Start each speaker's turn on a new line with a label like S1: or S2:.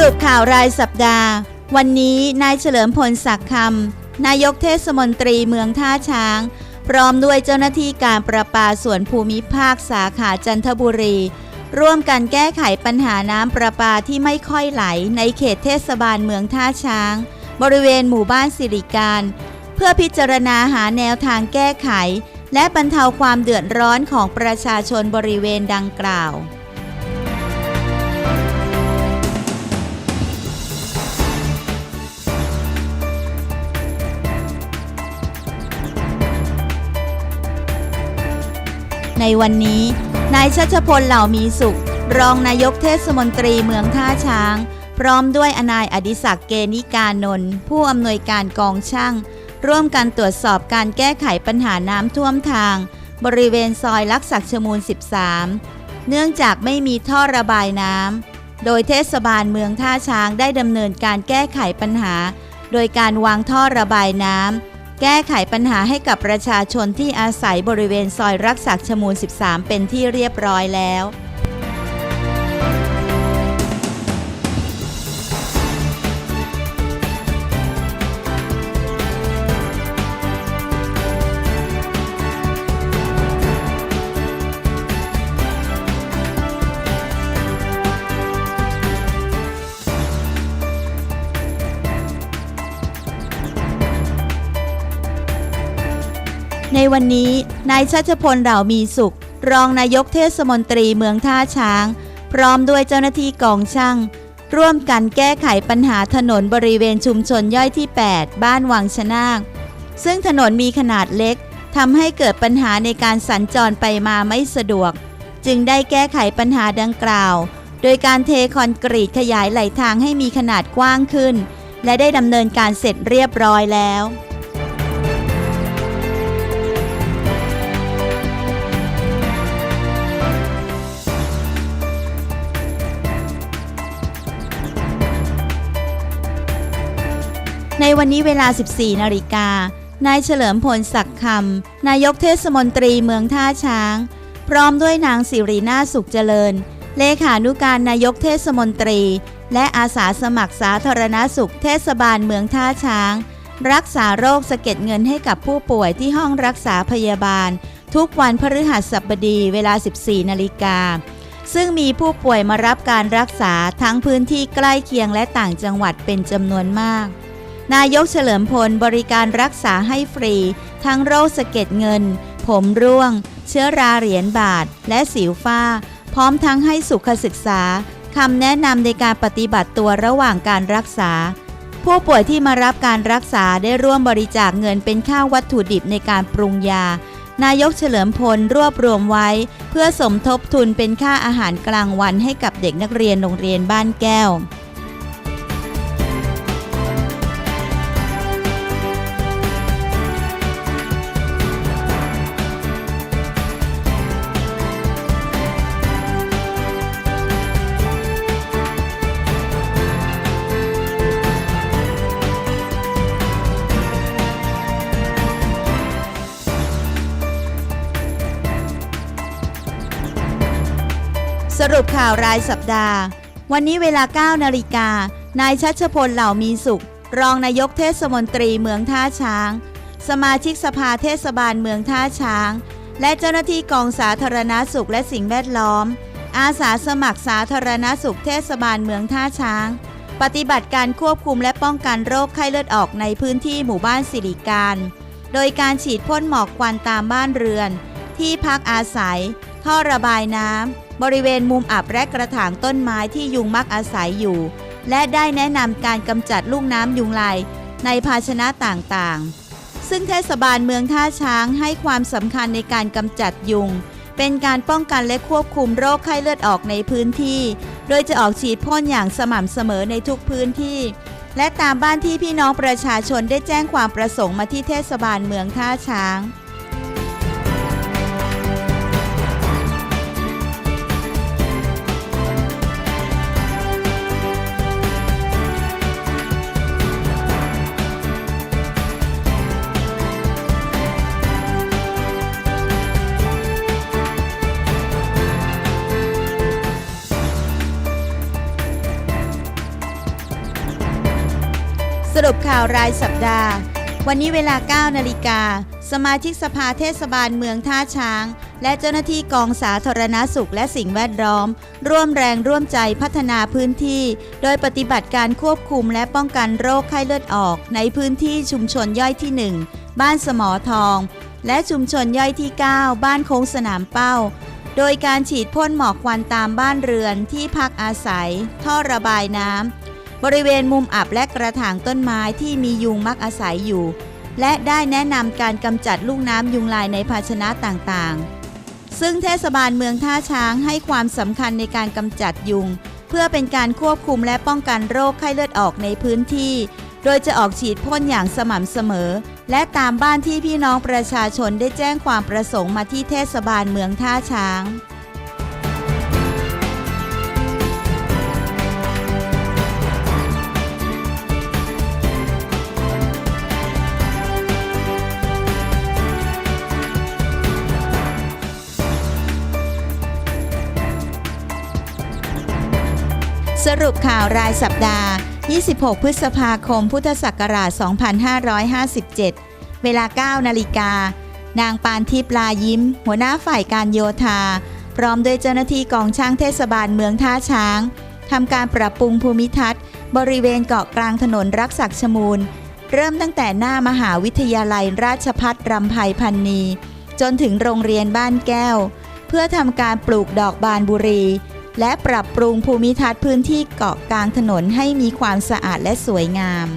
S1: รุปข่าวรายสัปดาห์ วันนี้นายเฉลิมพลศักดิ์คำนายกเทศมนตรีเมืองท่าช้าง พร้อมด้วยเจ้าหน้าที่การประปาส่วนภูมิภาคสาขาจันทบุรี ร่วมกันแก้ไขปัญหาน้ำประปาที่ไม่ค่อยไหลในเขตเทศบาลเมืองท่าช้าง บริเวณหมู่บ้านสิริการ เพื่อพิจารณาหาแนวทางแก้ไข และบรรเทาความเดือดร้อนของประชาชนบริเวณดังกล่าว ในวันนี้ นายชัชพลเหล่ามีสุข รองนายกเทศมนตรีเมืองท่าช้าง พร้อมด้วยอนายอดิศักดิ์เกณิกานนท์ผู้อำนวยการกองช่าง ร่วมกันตรวจสอบการแก้ไขปัญหาน้ำท่วมทาง บริเวณซอยลักษักชมูล 13 เนื่องจากไม่มีท่อระบายน้ำโดยเทศบาลเมืองท่าช้างได้ดำเนินการแก้ไขปัญหา โดยการวางท่อระบายน้ำ แก้ไขปัญหาให้กับประชาชนที่อาศัยบริเวณซอยรักษักชมูล 13 เป็นที่เรียบร้อยแล้ว ในวันนี้นายชัชพลเหล่ามีสุข รองนายกเทศมนตรีเมืองท่าช้าง พร้อมด้วยเจ้าหน้าที่กองช่าง ร่วมกันแก้ไขปัญหาถนนบริเวณชุมชนย่อยที่ 8 บ้านวังชนาคซึ่งถนนมีขนาดเล็กทำให้เกิดปัญหาในการสัญจรไปมาไม่สะดวก จึงได้แก้ไขปัญหาดังกล่าว โดยการเทคอนกรีตขยายไหลทางให้มีขนาดกว้างขึ้น และได้ดำเนินการเสร็จเรียบร้อยแล้ว ในวันนี้เวลา 14 นาฬิกา นายเฉลิมพลศักดิ์คำ นายกเทศมนตรีเมืองท่าช้าง พร้อมด้วยนางสิรินาสุขเจริญ เลขานุการนายกเทศมนตรี และอาสาสมัครสาธารณสุขเทศบาลเมืองท่าช้าง รักษาโรคสะเก็ดเงินให้กับผู้ป่วยที่ห้องรักษาพยาบาล ทุกวันพฤหัสบดีเวลา 14 นาฬิกาซึ่งมีผู้ป่วยมารับการรักษาทั้งพื้นที่ใกล้เคียงและต่างจังหวัดเป็นจำนวนมาก นายกเฉลิมพลบริการรักษาให้ฟรี ทั้งโรคสะเก็ดเงิน ผมร่วง เชื้อราเหรียญบาท และสิวฟ้า พร้อมทั้งให้สุขศึกษาคำแนะนำในการปฏิบัติตัวระหว่างการรักษา ผู้ป่วยที่มารับการรักษาได้ร่วมบริจาคเงินเป็นค่าวัตถุดิบในการปรุงยา นายกเฉลิมพลรวบรวมไว้ เพื่อสมทบทุนเป็นค่าอาหารกลางวันให้กับเด็กนักเรียนโรงเรียนบ้านแก้ว สรุปข่าวรายสัปดาห์ วันนี้เวลา 9 นาฬิกา นายชัชพลเหล่ามีสุข รองนายกเทศมนตรีเมืองท่าช้าง สมาชิกสภาเทศบาลเมืองท่าช้าง และเจ้าหน้าที่กองสาธารณาสุขและสิ่งแวดล้อม อาสาสมัครสาธารณสุขเทศบาลเมืองท่าช้าง ปฏิบัติการควบคุมและป้องกันโรคไข้เลือดออกในพื้นที่หมู่บ้านสิริการ โดยการฉีดพ่นหมอกควันตามบ้านเรือน ที่พักอาศัย ท่อระบายน้ำ บริเวณมุมอับและกระถางต้นไม้ที่ยุงมักอาศัยอยู่ และได้แนะนำการกำจัดลูกน้ำยุงลายในภาชนะต่างๆ ซึ่งเทศบาลเมืองท่าช้างให้ความสำคัญในการกำจัดยุง เป็นการป้องกันและควบคุมโรคไข้เลือดออกในพื้นที่ โดยจะออกฉีดพ่นอย่างสม่ำเสมอในทุกพื้นที่ และตามบ้านที่พี่น้องประชาชนได้แจ้งความประสงค์มาที่เทศบาลเมืองท่าช้าง สรุปข่าวรายสัปดาห์ วันนี้เวลา 9 นาฬิกา สมาชิกสภาเทศบาลเมืองท่าช้าง และเจ้าหน้าที่กองสาธารณาสุขและสิ่งแวดล้อม ร่วมแรงร่วมใจพัฒนาพื้นที่ โดยปฏิบัติการควบคุมและป้องกันโรคไข้เลือดออก ในพื้นที่ชุมชนย่อยที่ 1 บ้านสมอทอง และชุมชนย่อยที่ 9 บ้านโค้งสนามเป้าโดยการฉีดพ่นหมอกควันตามบ้านเรือนที่พักอาศัย ท่อระบายน้ำ บริเวณมุมอับและกระถางต้นไม้ที่มียุงมักอาศัยอยู่ และได้แนะนำการกำจัดลูกน้ำยุงลายในภาชนะต่างๆ ซึ่งเทศบาลเมืองท่าช้างให้ความสำคัญในการกำจัดยุง เพื่อเป็นการควบคุมและป้องกันโรคไข้เลือดออกในพื้นที่ โดยจะออกฉีดพ่นอย่างสม่ำเสมอ และตามบ้านที่พี่น้องประชาชนได้แจ้งความประสงค์มาที่เทศบาลเมืองท่าช้าง สรุปข่าวรายสัปดาห์ 26 พฤษภาคม พุทธศักราช 2557 เวลา 9 นาฬิกา นางปานทิพลายิ้ม หัวหน้าฝ่ายการโยธา พร้อมด้วยเจ้าหน้าที่กองช่างเทศบาลเมืองท่าช้างทำการปรับปรุงภูมิทัศน์ บริเวณเกาะกลางถนนรักษักชมูล เริ่มตั้งแต่หน้ามหาวิทยาลัยราชพัฒรำไพพันนี จนถึงโรงเรียนบ้านแก้ว เพื่อทำการปลูกดอกบานบุรี และปรับปรุงภูมิทัศน์พื้นที่เกาะกลางถนนให้มีความสะอาดและสวยงาม